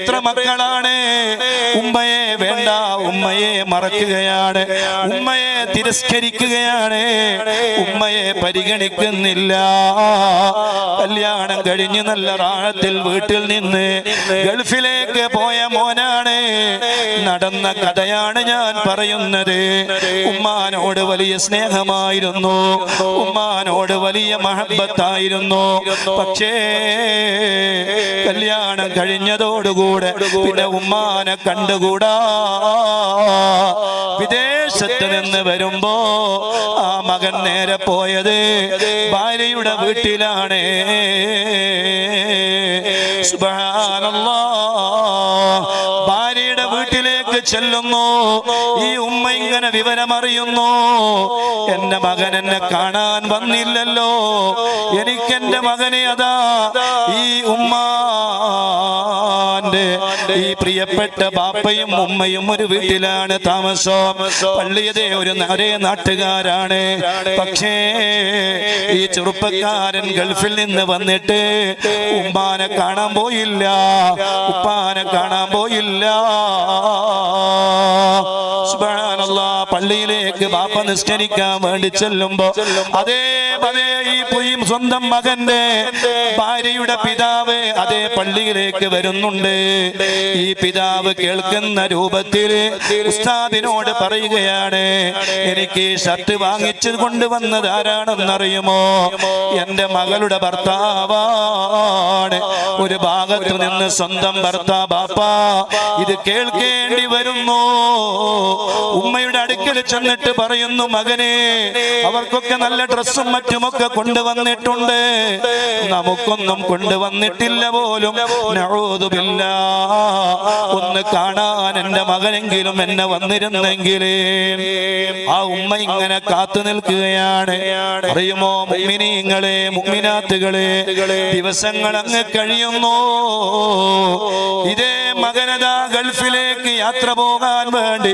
എത്രയെത്ര മക്കളാണ്? ഉമ്മയെ വേണ്ട ഉമ്മയെ മറക്കുകയാണ്. ഉമ്മയെ തിരസ്കരിക്കുകയാണ്. ഉമ്മയെ പരിഗണിക്കുന്നില്ല. കല്യാണം കഴിഞ്ഞ് നല്ല റാഴത്തിൽ വീട്ടിൽ നിന്ന് ഗൾഫിലേക്ക് പോയ മോനാണ്. നടന്ന കഥയാണ് ഞാൻ പറയുന്നത്. ഉമ്മാനോട് വലിയ സ്നേഹമായിരുന്നു. ഉമ്മാനോട് വലിയ മഹബത്തായിരുന്നു പക്ഷേ കല്യാണം കഴിഞ്ഞതോടുകൂടെ പിന്നെ ഉമ്മാനെ കണ്ടുകൂടാ. വിദേശത്ത് നിന്ന് വരുമ്പോ ആ മകൻ നേരെ പോയത് ഭാര്യയുടെ വീട്ടിലാണ്. ഭാര്യയുടെ വീട്ടിലേക്ക് ചെല്ലുന്നു. ഈ ഉമ്മ ഇങ്ങനെ വിവരമറിയുന്നു. എന്റെ മകൻ എന്നെ കാണാൻ വന്നില്ലല്ലോ. എനിക്കെന്റെ മകനെ അതാ ഈ ഉമ്മാന്റെ ഈ പ്രിയപ്പെട്ട ബാപ്പയും ഉമ്മയും ഒരു വീട്ടിലാണ് താമസം? പള്ളിയതേ ഒരു ഒരേ നാട്ടുകാരാണ്. പക്ഷേ ഈ ചെറുപ്പക്കാരൻ ഗൾഫിൽ നിന്ന് വന്നിട്ട് ഉമ്മാനെ കാണാൻ പോയില്ല. ഉപ്പാനെ കാണാൻ പോയില്ല. സുബ്ഹാനല്ലാ പള്ളിയിലേക്ക് ബാപ്പ നിസ്കരിക്കാൻ വേണ്ടി ചെല്ലുമ്പോ അതേ അതേ ഈ പുയും സ്വന്തം മകന്റെ ഭാര്യയുടെ പിതാവ് അതേ പള്ളിയിലേക്ക് വരുന്നുണ്ട്. ഈ പിതാവ് കേൾക്കുന്ന രൂപത്തിൽ ഉസ്താദിനോട് പറയുകയാണ് എനിക്ക് ഷർട്ട് വാങ്ങിച്ചു കൊണ്ടുവന്നത് ആരാണെന്നറിയുമോ? എന്റെ മകളുടെ ഭർത്താവാണ്. ഒരു ഭാഗത്ത് നിന്ന് സ്വന്തം ഭർത്താ ബാപ്പ ഇത് കേൾക്കേണ്ടി വരുന്നു. ഉമ്മയുടെ അടുക്കൽ ചെന്നിട്ട് പറയുന്നു മകനെ അവർക്കൊക്കെ നല്ല ഡ്രസ്സും മറ്റുമൊക്കെ കൊണ്ടുവന്നിട്ടുണ്ട്. നമുക്കൊന്നും കൊണ്ടുവന്നിട്ടില്ല പോലും. ഒന്ന് കാണാൻ എന്റെ മകനെങ്കിലും എന്നെ വന്നിരുന്നെങ്കിലേ. ആ ഉമ്മ ഇങ്ങനെ കാത്തു നിൽക്കുകയാണ്. അറിയുമോ മുമ്മിനീങ്ങളെ മുമ്മിനാത്തുകളെ ദിവസങ്ങൾ അങ്ങ് കഴിയുന്നു. ഇതേ മകനതാ ഗൾഫിലേക്ക് യാത്ര പോകാൻ വേണ്ടി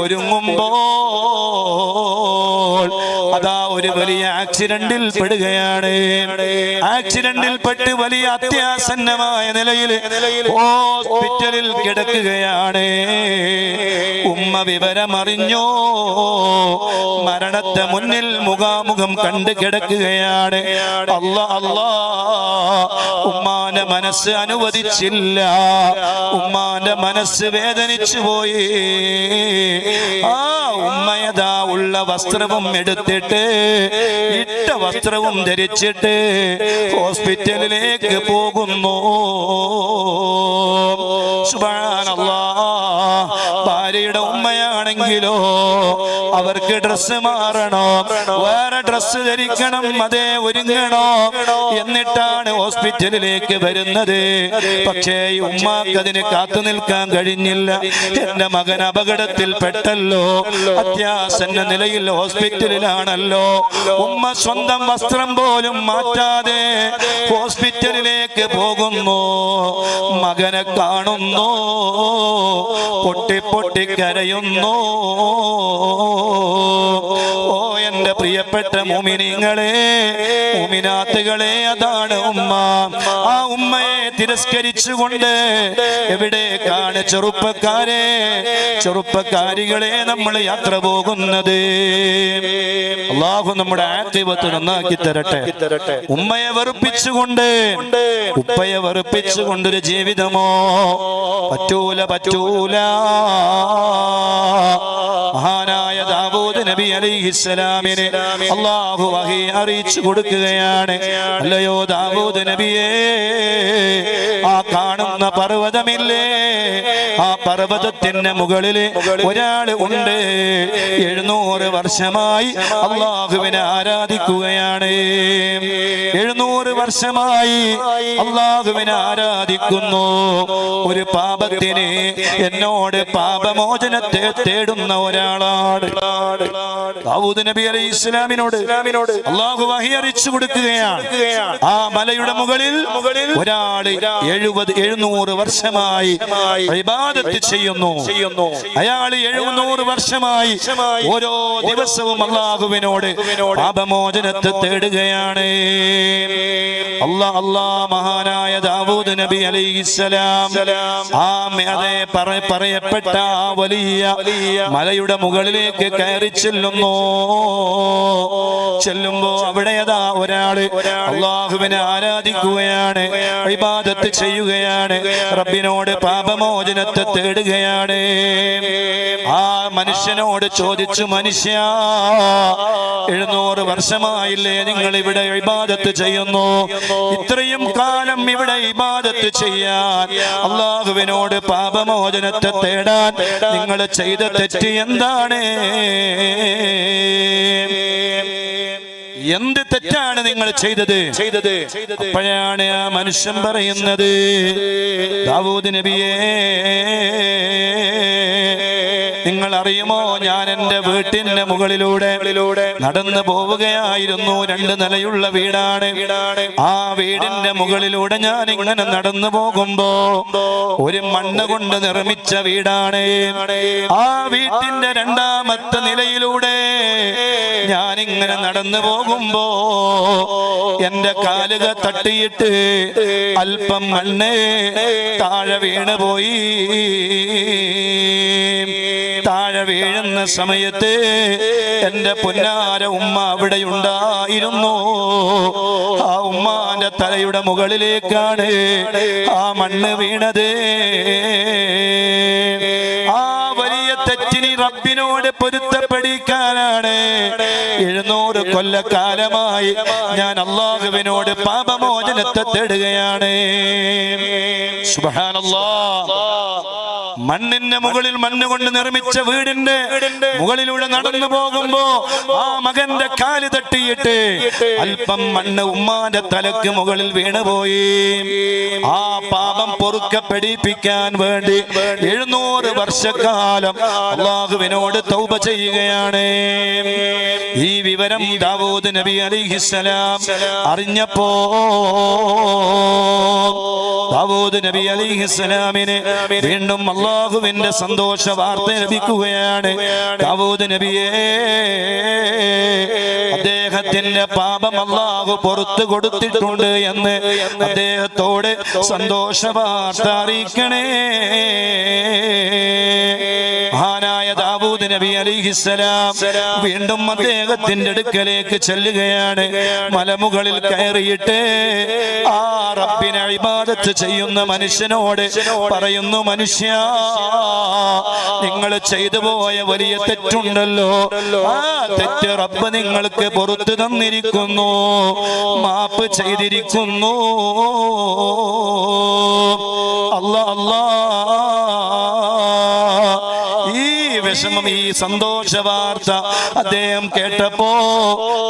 ഒരുങ്ങുമ്പോൾ അതാ ഒരു വലിയ ആക്സിഡന്റിൽ പെടുകയാണ്. ആക്സിഡന്റിൽ പെട്ട് വലിയ അത്യാസന്നമായ നിലയിൽ ഹോസ്പിറ്റലിൽ കിടക്കുകയാണ്. ഉമ്മ വിവരമറിഞ്ഞോ. മരണത്തെ മുന്നിൽ മുഖാമുഖം കണ്ട് കിടക്കുകയാണ്. അല്ല അല്ലാ. ഉമ്മാന്റെ മനസ്സ് അനുവദിച്ചില്ല. ഉമ്മാന്റെ മനസ്സ് വേദനിച്ചു പോയി വസ്ത്രവും എടുത്തിട്ട് ഇട്ട വസ്ത്രവും ധരിച്ചിട്ട് ഹോസ്പിറ്റലിലേക്ക് പോകുന്നു. ഭാര്യയുടെ ഉമ്മയാണെങ്കിലോ അവർക്ക് ഡ്രസ്സ് മാറണം. വേറെ ഡ്രസ്സ് ധരിക്കണം അതേ ഒരുങ്ങണോ എന്നിട്ടാണ് ഹോസ്പിറ്റലിലേക്ക് വരുന്നത്. പക്ഷേ ഉമ്മാക്ക് അതിന് കാത്തു നിൽക്കാൻ കഴിഞ്ഞില്ല. എന്റെ മകൻ അപകടത്തിൽ പെട്ടല്ലോ. അത്യാസന്ന നിലയിൽ ഹോസ്പിറ്റലിലാണല്ലോ. ഉമ്മ സ്വന്തം വസ്ത്രം പോലും മാറ്റാതെ ഹോസ്പിറ്റലിലേക്ക് പോകുന്നു. മകനെ കാണുന്നു. പൊട്ടി പൊട്ടി കരയുന്നു. പ്രിയപ്പെട്ട മോമിനിങ്ങളെ മോമിനാത്തുകളെ അതാണ് ഉമ്മ. ആ ഉമ്മയെ തിരസ്കരിച്ചുകൊണ്ട് എവിടേക്കാണ് ചെറുപ്പക്കാരെ ചെറുപ്പക്കാരികളെ നമ്മൾ യാത്ര പോകുന്നത്? അള്ളാഹു നമ്മുടെ ആക്തിവത്ത് നന്നാക്കി തരട്ടെ. ഉമ്മയെ വെറുപ്പിച്ചുകൊണ്ട് ഉപ്പയെ വെറുപ്പിച്ചുകൊണ്ടൊരു ജീവിതമോ? പറ്റൂല പറ്റൂല മഹാനായ ദാവൂദ് നബി അലൈഹിസ്സലാമിനെ അള്ളാഹു വഹി അറിയിച്ചു കൊടുക്കുകയാണ്. അല്ലയോ ദാവൂദ് നബിയേ? കാണുന്ന പർവതമില്ലേ? ആ പർവതത്തിന്റെ മുകളിൽ ഒരാൾ ഉണ്ട്. എഴുന്നൂറ് വർഷമായി അള്ളാഹുവിനെ ആരാധിക്കുകയാണ്. എഴുന്നൂറ് വർഷമായി അള്ളാഹുവിനെ ആരാധിക്കുന്നു. ഒരു പാപത്തിന് എന്നോട് പാപമോചനത്തെ തേടുന്ന ഒരാളാണ്. ദാവൂദ് നബി അലൈഹി ഇസ്ലാമിനോട് അള്ളാഹു കൊടുക്കുകയാണ്. ആ മലയുടെ മുകളിൽ ഒരാൾ എഴുപത് എഴുപത് എഴുന്നൂറ് വർഷമായി ഇബാദത്ത് ചെയ്യുന്നു. ചെയ്യുന്നു. അയാൾ എഴുന്നൂറ് വർഷമായി ഓരോ ദിവസവും അള്ളാഹുവിനോട് പാപമോചനത്തെ തേടുകയാണ്. അല്ലാ അല്ലാ മഹാനായ ദാവൂദ് നബി അലൈഹിസ്സലാം ആ അതെ പറയപ്പെട്ട ആ വലിയ മലയുടെ മുകളിലേക്ക് കയറി ചെല്ലുന്നു. ചെല്ലുമ്പോ അവിടെ അതാ ഒരാൾ അള്ളാഹുവിനെ ആരാധിക്കുകയാണ് ഇബാദത്ത് ചെയ്യുകയാണ് റബ്ബിനോട് പാപമോചനത്തെ തേടുകയാണ്. ആ മനുഷ്യനോട് ചോദിച്ചു മനുഷ്യ എഴുന്നൂറ് വർഷമായില്ലേ നിങ്ങൾ ഇവിടെ ഇബാദത്ത് ചെയ്യുന്നു? ഇത്രയും കാലം ഇവിടെ ഇബാദത്ത് ചെയ്യാൻ അള്ളാഹുവിനോട് പാപമോചനത്തെ തേടാൻ നിങ്ങൾ ചെയ്ത തെറ്റ് എന്താണ്? എന്ത് തെറ്റാണ് നിങ്ങൾ ചെയ്തത്? ചെയ്തത് അപ്പോഴാണ് ആ മനുഷ്യൻ പറയുന്നത് ദാവൂദ് നബിയേ നിങ്ങൾ അറിയുമോ ഞാൻ എന്റെ വീട്ടിന്റെ മുകളിലൂടെ നടന്നു പോവുകയായിരുന്നു. രണ്ട് നിലയുള്ള വീടാണ്. ആ വീടിന്റെ മുകളിലൂടെ ഞാൻ ഇങ്ങനെ നടന്നു പോകുമ്പോ ഒരു മണ്ണ് കൊണ്ട് നിർമ്മിച്ച വീടാണ്. ആ വീട്ടിന്റെ രണ്ടാമത്തെ നിലയിലൂടെ ഞാൻ ഇങ്ങനെ നടന്നു പോകുമ്പോ എന്റെ കാലുക തട്ടിയിട്ട് അല്പം മണ്ണ് താഴെ വീണ് പോയി. താഴെ വീഴുന്ന സമയത്ത് എന്റെ പുന്നാര ഉമ്മ അവിടെ ഉണ്ടായിരുന്നു. ആ ഉമ്മാന്റെ തലയുടെ മുകളിലേക്കാണ് ആ മണ്ണ് വീണത്. ആ വലിയ തെറ്റിനി റബ്ബിനോട് പൊരുത്തപ്പെടിക്കാനാണ്. എഴുന്നൂറ് കൊല്ലക്കാലമായി ഞാൻ അള്ളാഹുവിനോട് പാപമോചനത്തെ തേടുകയാണ്. സുബ്ഹാനല്ലാ. മണ്ണിന്റെ മുകളിൽ മണ്ണ് കൊണ്ട് നിർമ്മിച്ച വീടിന്റെ മുകളിലൂടെ നടന്നു പോകുമ്പോ ആ മകന്റെ കാൽ തട്ടിയിട്ട് അല്പം മണ്ണ് ഉമ്മാന്റെ തലക്ക് മുകളിൽ വീണുപോയി. ആ പാപം പൊറുക്കപ്പെടിപ്പിക്കാൻ വേണ്ടി എഴുന്നൂറ് വർഷക്കാലം അള്ളാഹുവിനോട് തൗബ ചെയ്യുകയാണ്. ഈ വിവരം ദാവൂദ് നബി അലിഹിസലാം അറിഞ്ഞപ്പോ ദാവൂദ് നബി അലിഹിസ്സലാമിന് വീണ്ടും അള്ളാഹുവിന്റെ സന്തോഷ വാർത്ത ലഭിക്കുകയാണ്. ദാവൂദ് നബിയെ അദ്ദേഹത്തിന്റെ പാപം അള്ളാഹു പുറത്തു കൊടുത്തിട്ടുണ്ട് എന്ന് അദ്ദേഹത്തോട് സന്തോഷ വാർത്ത അറിയിക്കണേ. മഹാനായ ദാവൂദ് നബി അലിഹിസ്സലാം വീണ്ടും അദ്ദേഹത്തിന്റെ അടുക്കലേക്ക് ചെല്ലുകയാണ്. മലമുകളിൽ കയറിയിട്ട് ആ റബ്ബിനെ ഇബാദത്ത് ചെയ്യുന്ന മനുഷ്യനോട് പറയുന്നു മനുഷ്യ നിങ്ങൾ ചെയ്തു പോയ വലിയ തെറ്റുണ്ടല്ലോ. ആ തെറ്റ് റബ്ബ് നിങ്ങൾക്ക് പുറത്തു തന്നിരിക്കുന്നു. മാപ്പ് ചെയ്തിരിക്കുന്നു. അല്ല അല്ലാ. വിഷമം ഈ സന്തോഷ വാർത്ത അദ്ദേഹം കേട്ടപ്പോ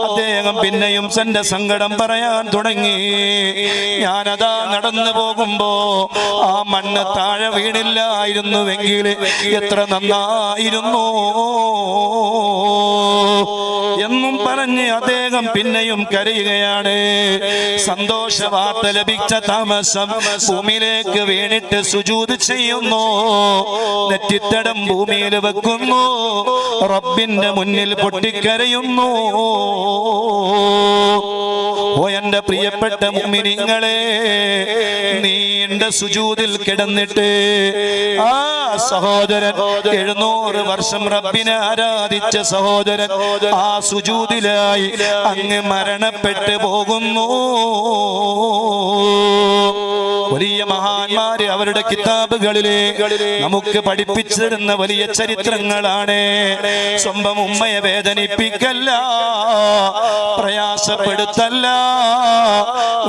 അദ്ദേഹം പിന്നെയും തന്റെ സങ്കടം പറയാൻ തുടങ്ങി. ഞാനതാ നടന്നു പോകുമ്പോ ആ മണ്ണ് താഴെ വീണില്ലായിരുന്നുവെങ്കിൽ എത്ര നന്നായിരുന്നു. പറഞ്ഞ് അദ്ദേഹം പിന്നെയും കരയുകയാണ്. സന്തോഷ വാർത്ത ലഭിച്ച താമസം ഭൂമിയിലേക്ക് വീണിട്ട് സുജൂത് ചെയ്യുന്നു. നെറ്റിത്തടം ഭൂമിയിൽ വെക്കുന്നു. റബ്ബിന്റെ മുന്നിൽ പൊട്ടിക്കരയുന്നു. ഓ എന്റെ പ്രിയപ്പെട്ട മുമിനിങ്ങളെ നീണ്ട സുജൂതിൽ കിടന്നിട്ട് ആ സഹോദരൻ എഴുന്നൂറ് വർഷം റബ്ബിനെ ആരാധിച്ച സഹോദരൻ ആ സുജൂതിലായി അങ്ങ് മരണപ്പെട്ടു പോകുന്നു. വലിയ മഹാന്മാര് അവരുടെ കിതാബുകളിലെ നമുക്ക് പഠിപ്പിച്ചിരുന്ന വലിയ ചരിത്രങ്ങളാണ്. സ്വന്തം ഉമ്മയെ വേദനിപ്പിക്കല്ല പ്രയാസപ്പെടുത്തല്ല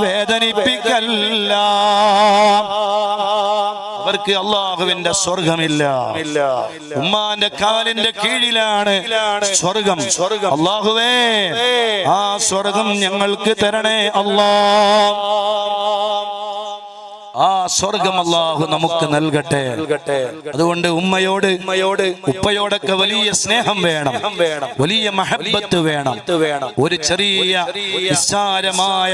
വേദനിപ്പിക്കല്ല. അവർക്ക് അള്ളാഹുവിന്റെ സ്വർഗമില്ല. ഉമ്മാന്റെ കാലിന്റെ കീഴിലാണ് സ്വർഗം സ്വർഗം. അള്ളാഹുവേ ആ സ്വർഗം ഞങ്ങൾക്ക് തരണേ അല്ലാ. ആ സ്വർഗം അല്ലാഹു നമുക്ക് നൽകട്ടെ. അതുകൊണ്ട് ഉമ്മയോട് ഉമ്മയോട് ഉപ്പയോടൊക്കെ വലിയ സ്നേഹം വേണം. വലിയ മഹബത്ത് വേണം. ഒരു ചെറിയ നിസ്സാരമായ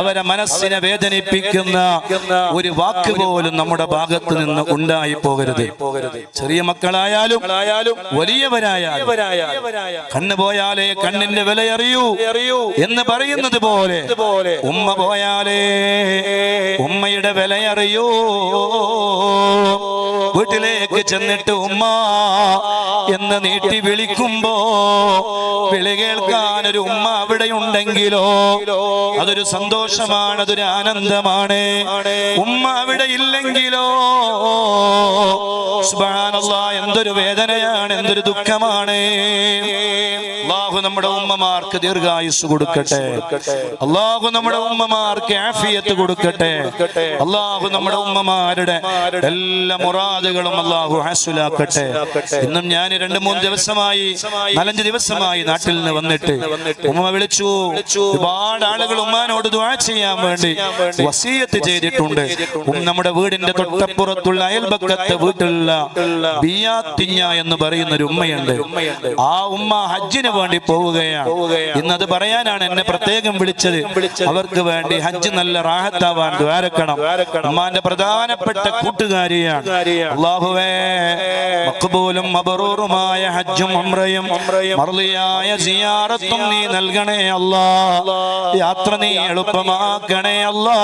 അവരെ മനസ്സിനെ വേദനിപ്പിക്കുന്ന ഒരു വാക്ക് പോലും നമ്മുടെ ഭാഗത്ത് നിന്ന് ഉണ്ടായി പോകരുത്. ചെറിയ മക്കളായാലും വലിയവരായാലും കണ്ണ് പോയാലേ കണ്ണിന്റെ വില അറിയൂ എന്ന് പറയുന്നത് പോലെ ഉമ്മ പോയാലേ ഉമ്മയുടെ വില അറിയൂ വീട്ടിലേക്ക് ചെന്നിട്ട് ഉമ്മ എന്ന് നീട്ടി വിളിക്കുമ്പോ വിളി കേൾക്കാൻ ഒരു ഉമ്മ അവിടെ ഉണ്ടെങ്കിലോ അതൊരു സന്തോഷമാണ് അതൊരു ആനന്ദമാണ്. ഉമ്മ അവിടെ ഇല്ലെങ്കിലോ? എന്തൊരു വേദനയാണ് എന്തൊരു ദുഃഖമാണ്. അള്ളാഹു നമ്മുടെ ഉമ്മമാർക്ക് ദീർഘായുസ് കൊടുക്കട്ടെ. അള്ളാഹു നമ്മുടെ ഉമ്മമാർക്ക് ആഫിയത്ത് കൊടുക്കട്ടെ. അള്ളാഹു നമ്മുടെ ഉമ്മമാരുടെ എല്ലാ മുറാദുകളും അള്ളാഹു ഹാസുലാക്കട്ടെ ഇന്നും ഞാൻ രണ്ട് മൂന്ന് ദിവസമായി നാലഞ്ച് ദിവസമായി നാട്ടിൽ നിന്ന് വന്നിട്ട് ഉമ്മ വിളിച്ചു. ഒരുപാട് ആളുകൾ ഉമ്മാനോട് ദുആ ചെയ്യാൻ വേണ്ടി വസീയത്ത് ചെയ്തിട്ടുണ്ട്. നമ്മുടെ വീടിന്റെ തൊട്ടപ്പുറത്തുള്ള അയൽപക്കത്തെ വീട്ടിലുള്ള ബിയാത്തിഞ്ഞ എന്ന് പറയുന്ന ഒരു ഉമ്മയുണ്ട്. ആ ഉമ്മ ഹജ്ജിന് വേണ്ടി പോവുകയാണ്. ഇന്നത് പറയാനാണ് എന്നെ പ്രത്യേകം വിളിച്ചത്. അവർക്ക് വേണ്ടി ഹജ്ജ് നല്ല റാഹത്താവാൻ ദ്വാരക്കണം. ഉമ്മാന്റെ പ്രധാനപ്പെട്ട കൂട്ടുകാരിയാണ്. അള്ളാഹുവേ മക്ബൂലും മബറൂറുമായ ഹജ്ജും ഉംറയും മർലിയായ സിയാറത്തും നീ നൽകണേ അല്ലാ. യാത്ര നീ എളുപ്പമാക്കണേ അല്ലാ.